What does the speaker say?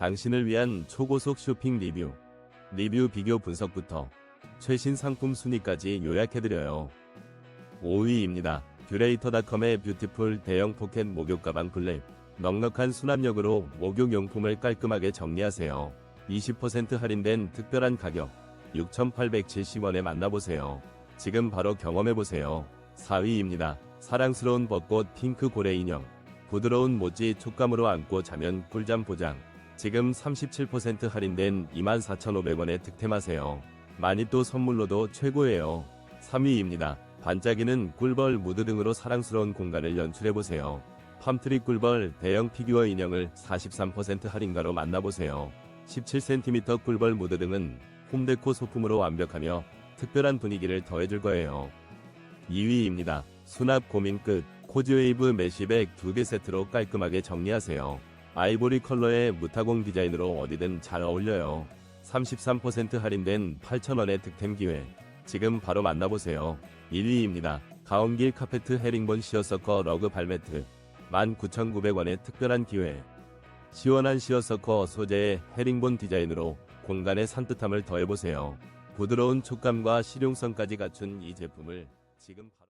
당신을 위한 초고속 쇼핑 리뷰. 리뷰 비교 분석부터 최신 상품 순위까지 요약해드려요. 5위입니다. 큐레이터닷컴의 뷰티풀 대형 포켓 목욕 가방 블랙. 넉넉한 수납력으로 목욕용품을 깔끔하게 정리하세요. 20% 할인된 특별한 가격 6,870원에 만나보세요. 지금 바로 경험해보세요. 4위입니다. 사랑스러운 벚꽃 핑크 고래 인형. 부드러운 모지 촉감으로 안고 자면 꿀잠 보장. 지금 37% 할인된 24,500원에 득템하세요. 마니또 선물로도 최고예요. 3위입니다. 반짝이는 꿀벌 무드 등으로 사랑스러운 공간을 연출해보세요. 팜트리 꿀벌 대형 피규어 인형을 43% 할인가로 만나보세요. 17cm 꿀벌 무드 등은 홈데코 소품으로 완벽하며 특별한 분위기를 더해줄 거예요. 2위입니다. 수납 고민 끝. 코지웨이브 메쉬백 2개 세트로 깔끔하게 정리하세요. 아이보리 컬러의 무타공 디자인으로 어디든 잘 어울려요. 33% 할인된 8,000원의 득템 기회. 지금 바로 만나보세요. 1위입니다. 가온길 카페트 헤링본 시어서커 러그 발매트. 19,900원의 특별한 기회. 시원한 시어서커 소재의 헤링본 디자인으로 공간의 산뜻함을 더해보세요. 부드러운 촉감과 실용성까지 갖춘 이 제품을 지금 바로